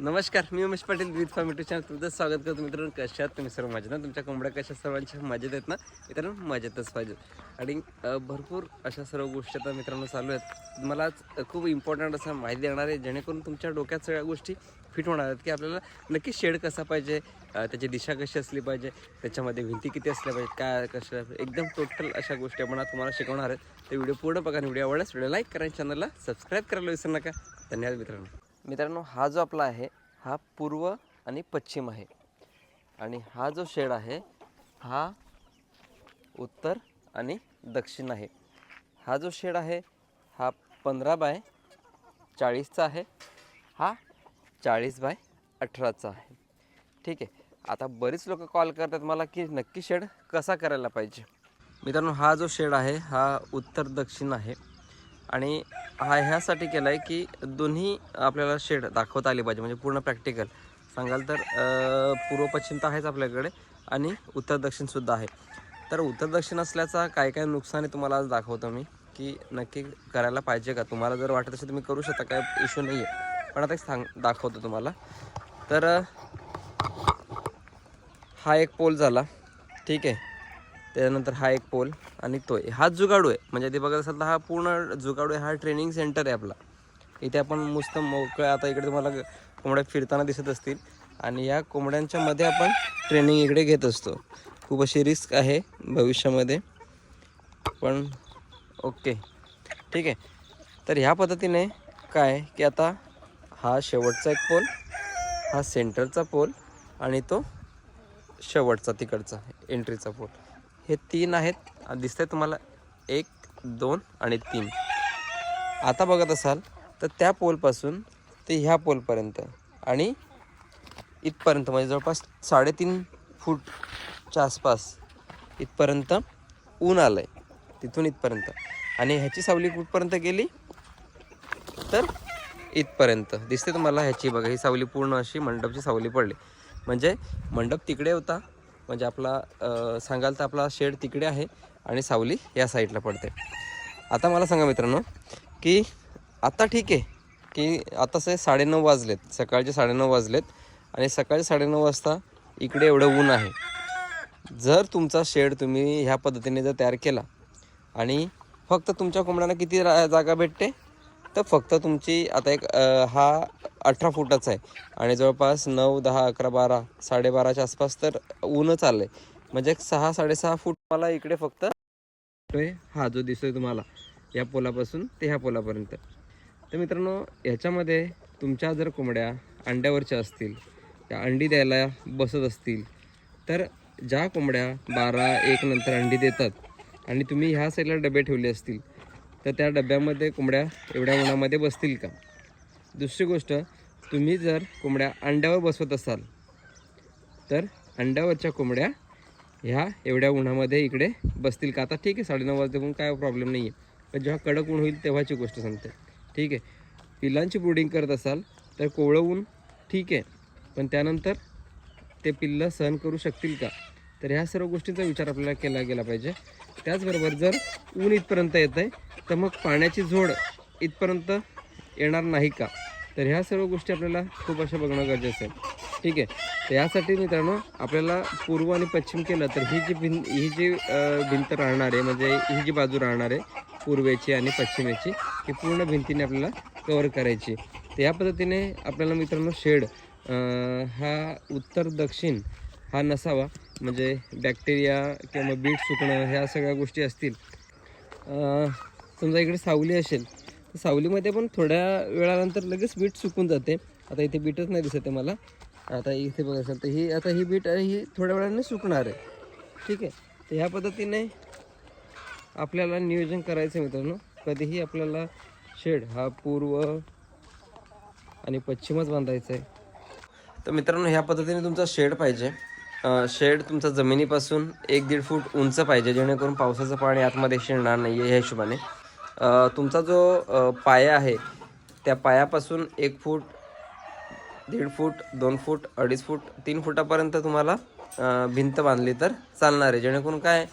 नमस्कार मी Umesh Patil with farm YouTube channel तुमचं स्वागत करतो. मित्रांनो कशात तुम्ही सर्व? मजेत ना? तुमच्या कोंबड्या कशा? सर्वांच्या मजेत आहेत ना? मित्रांनो मजेतच पाहिजे आणि भरपूर अशा सर्व गोष्टी आता मित्रांनो चालू आहेत. मला खूप इम्पॉर्टंट असं माहिती देणार आहे जेणेकरून तुमच्या डोक्यात सगळ्या गोष्टी फिट होणार आहेत की आपल्याला नक्की शेड कसा पाहिजे त्याची दिशा कशी असली पाहिजे त्याच्यामध्ये भिंती किती असल्या पाहिजे काय कशा एकदम टोटल अशा गोष्टी आपण तुम्हाला शिकवणार आहेत. ते व्हिडिओ पूर्ण बघा आणि व्हिडिओ आवडल्यास व्हिडिओ लाईक करा चॅनलला सबस्क्राईब करायला विसरू नका. धन्यवाद मित्रांनो. मित्रांनो हा जो आपला आहे हा पूर्व आणि पश्चिम आहे. आणि हा जो शेड आहे हा उत्तर आणि दक्षिण आहे. हा जो शेड आहे हा पंधरा बाय चाळीसचा आहे. हा चाळीस बाय अठराचा आहे. ठीक आहे. आता बरीच लोक कॉल करतात मला की नक्की शेड कसा करायला पाहिजे? मित्रांनो हा जो शेड आहे हा उत्तर दक्षिण आहे. आणि हा ह्यासाठी केला आहे की दोन्ही आपल्याला शेड दाखवता आली पाहिजे म्हणजे पूर्ण प्रॅक्टिकल सांगाल तर पूर्व पश्चिम तर आहेच आपल्याकडे आणि उत्तर दक्षिणसुद्धा आहे. तर उत्तर दक्षिण असल्याचा काय काय नुकसान आहे तुम्हाला आज दाखवतो मी की नक्की करायला पाहिजे का? तुम्हाला जर वाटत असेल तुम्ही करू शकता काय इश्यू नाही आहे पण आता एक सांग दाखवतो तुम्हाला. तर हा एक पोल झाला. ठीक आहे. त्यानंतर हा एक पोल आणि तो आहे. हा जुगाडू आहे. म्हणजे ते बघत असाल तर हा पूर्ण जुगाडू आहे. हा ट्रेनिंग सेंटर आहे आपला. इथे आपण मस्त मोकळं आता इकडे तुम्हाला कोंबड्या फिरताना दिसत असतील. आणि या कोंबड्यांच्या मध्ये आपण ट्रेनिंग इकडे घेत असतो. खूप अशी रिस्क आहे भविष्यामध्ये. पण ओके. ठीक आहे. तर ह्या पद्धतीने काय की आता हा शेवटचा एक पोल हा सेंटरचा पोल आणि तो शेवटचा तिकडचा एंट्रीचा पोल. हे तीन आहेत. दिसतंय तुम्हाला एक दोन आणि तीन. आता बघत असाल तर त्या पोलपासून ते ह्या पोलपर्यंत आणि इथपर्यंत म्हणजे जवळपास साडेतीन फूटच्या आसपास इथपर्यंत ऊन आलं आहे तिथून इथपर्यंत. आणि ह्याची सावली कुठपर्यंत गेली? तर इथपर्यंत. दिसते तुम्हाला ह्याची बघा ही सावली पूर्ण अशी मंडपची सावली पडली. म्हणजे मंडप तिकडे होता म्हणजे आपला सांगाल तर आपला शेड तिकडे आहे आणि सावली या साईडला पडते. आता मला सांगा मित्रांनो की आता ठीक आहे की आता से साडेनऊ वाजलेत सकाळचे साडेनऊ वाजलेत आणि सकाळचे साडेनऊ वाजता इकडे एवढं ऊन आहे. जर तुमचा शेड तुम्ही ह्या पद्धतीने जर तयार केला आणि फक्त तुमच्या कोंबड्यांना किती रा- जागा भेटते? तर फक्त तुमची आता एक हा अठरा फुटाचा आहे. आणि जवळपास नऊ दहा अकरा बारा साडेबाराच्या आसपास तर ऊनच आलं आहे म्हणजे एक सहा साडेसहा फूट मला इकडे फक्त आहे हा जो दिसतोय तुम्हाला या पोलापासून ते ह्या पोलापर्यंत. तर मित्रांनो ह्याच्यामध्ये तुमच्या जर कोंबड्या अंड्यावरच्या असतील त्या अंडी द्यायला बसत असतील तर ज्या कोंबड्या बारा एक नंतर अंडी देतात आणि तुम्ही ह्या साईडला डबे ठेवले असतील तर त्या डब्यामध्ये कोंबड्या एवढ्या उन्हामध्ये बसतील का? दुसरी गोष्ट तुम्ही जर कोंबड्या अंड्यावर बसवत असाल तर अंड्यावरच्या कोंबड्या ह्या एवढ्या उन्हामध्ये इकडे बसतील का? आता ठीक आहे साडेनऊ वाजता पण काय प्रॉब्लेम नाही आहे पण जेव्हा कडक ऊन होईल तेव्हाची गोष्ट सांगते. ठीक आहे? पिल्लांची ब्रुडिंग करत असाल तर कोवळं ऊन ठीक आहे. पण त्यानंतर ते पिल्लं सहन करू शकतील का? तर ह्या सर्व गोष्टींचा विचार आपल्याला केला गेला पाहिजे. त्याचबरोबर जर ऊन इथपर्यंत येत आहे तर मग पाण्याची झोड इथपर्यंत येणार नाही का? तर ह्या सर्व गोष्टी आपल्याला खूप अशा बघणं गरजेचं आहे. ठीक आहे? तर यासाठी मित्रांनो आपल्याला पूर्व आणि पश्चिम केलं तर ही जी भिं ही जी भिंत राहणार आहे म्हणजे ही जी बाजू राहणार आहे पूर्वेची आणि पश्चिमेची ही पूर्ण भिंतीने आपल्याला कवर करायची तर या पद्धतीने आपल्याला मित्रांनो शेड हा उत्तर दक्षिण हा नसावा. म्हणजे बॅक्टेरिया किंवा मग बीट सुकणं ह्या सगळ्या गोष्टी असतील. समजा इकडे सावली असेल तर सावलीमध्ये पण थोड्या वेळानंतर लगेच बीट सुकून जाते. आता इथे बीटच नाही दिसत आहे मला. आता इथे बघा तर ही आता ही बीट आहे ही थोड्या वेळाने सुकणार आहे. ठीक आहे? तर ह्या पद्धतीने आपल्याला नियोजन करायचं आहे मित्रांनो. कधीही आपल्याला शेड हा पूर्व आणि पश्चिमच बांधायचा आहे तर मित्रांनो ह्या पद्धतीने तुमचा शेड पाहिजे. शेड तुमचा जमिनीपासून एक दीड फूट उंच पाहिजे जेणेकरून पावसाचं पाणी आतमध्ये शिरणार नाही आहे ह्या हिशोबाने तुमचा जो पाया आहे त्या पायापासून एक फूट दीड फूट दोन फूट अडीच फूट तीन फुटापर्यंत तुम्हाला भिंत बांधली तर चालणार आहे. जेणेकरून काय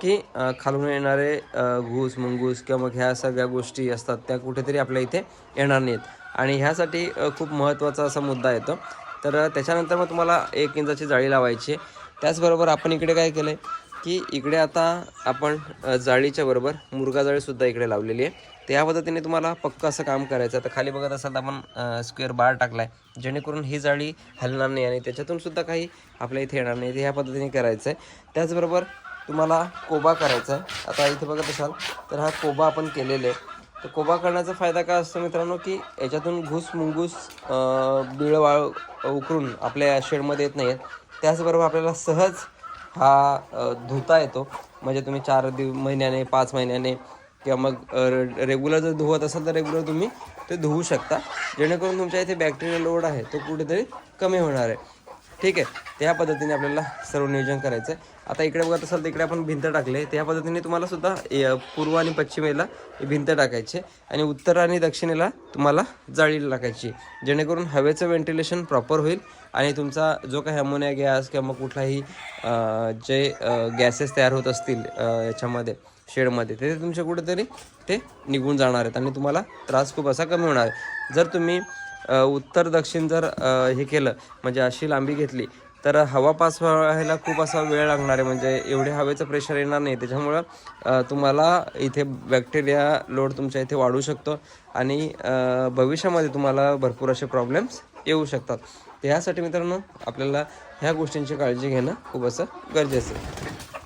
की खालून येणारे घूस मुंगूस किंवा मग ह्या सगळ्या गोष्टी असतात त्या कुठेतरी आपल्या इथे येणार नाहीत. आणि ह्यासाठी खूप महत्त्वाचा असा मुद्दा येतो तर त्याच्यानंतर मग तुम्हाला एक इंचाची जाळी लावायची आहे. त्याचबरोबर आपण इकडे काय केलं आहे की इकडे आता आपण जाळीच्या बरोबर मुरगा जाळीसुद्धा इकडे लावलेली आहे. त्या पद्धतीने तुम्हाला पक्क असं काम करायचं आहे. तर खाली बघत असाल तर आपण स्क्वेअर बार टाकला आहे जेणेकरून ही जाळी हलणार नाही आणि त्याच्यातून सुद्धा काही आपल्या इथे येणार नाही. ते ह्या पद्धतीने करायचं आहे त्याचबरोबर तुम्हाला कोबा करायचा आहे. आता इथे बघत असाल तर हा कोबा आपण केलेला आहे. तर कोबा करण्याचा फायदा काय असतो मित्रांनो की याच्यातून घुस मुंगूस बिळ वाळ उकरून आपल्या शेडमध्ये येत नाही आहेत त्याचबरोबर आपल्याला सहज हा धुता येतो. म्हणजे तुम्ही चार दिव महिन्याने पाच महिन्याने किंवा मग रेग्युलर जर धुवत असाल तर रेग्युलर तुम्ही ते धुवू शकता. जेणेकरून तुमच्या इथे बॅक्टेरिया लोड आहे तो कुठेतरी कमी होणार आहे. ठीक आहे. त्या पद्धतीने आपल्याला सर्व नियोजन करायचं आहे आता इकडे बघत असाल तर इकडे आपण भिंत टाकले. त्या पद्धतीने तुम्हाला सुद्धा पूर्व आणि पश्चिमेला भिंत टाकायची आहे. आणि उत्तर आणि दक्षिणेला तुम्हाला जाळी टाकायची जेणेकरून हवेचं व्हेंटिलेशन प्रॉपर होईल आणि तुमचा जो काही अमोनिया गॅस किंवा मग कुठलाही जे गॅसेस तयार होत असतील याच्यामध्ये शेडमध्ये ते तुमच्या कुठेतरी ते निघून जाणार आहेत आणि तुम्हाला त्रास खूप असा कमी होणार आहे. जर तुम्ही उत्तर दक्षिण जर हे केलं म्हणजे अशी लांबी घेतली तर हवा पास व्हायला खूप असा वेळ लागणार आहे. म्हणजे एवढे हवेचं प्रेशर येणार नाही. त्याच्यामुळं तुम्हाला इथे बॅक्टेरिया लोड तुमच्या इथे वाढू शकतो आणि भविष्यामध्ये तुम्हाला भरपूर असे प्रॉब्लेम्स येऊ शकतात. तर ह्यासाठी मित्रांनो आपल्याला ह्या गोष्टींची काळजी घेणं खूप असं गरजेचं आहे.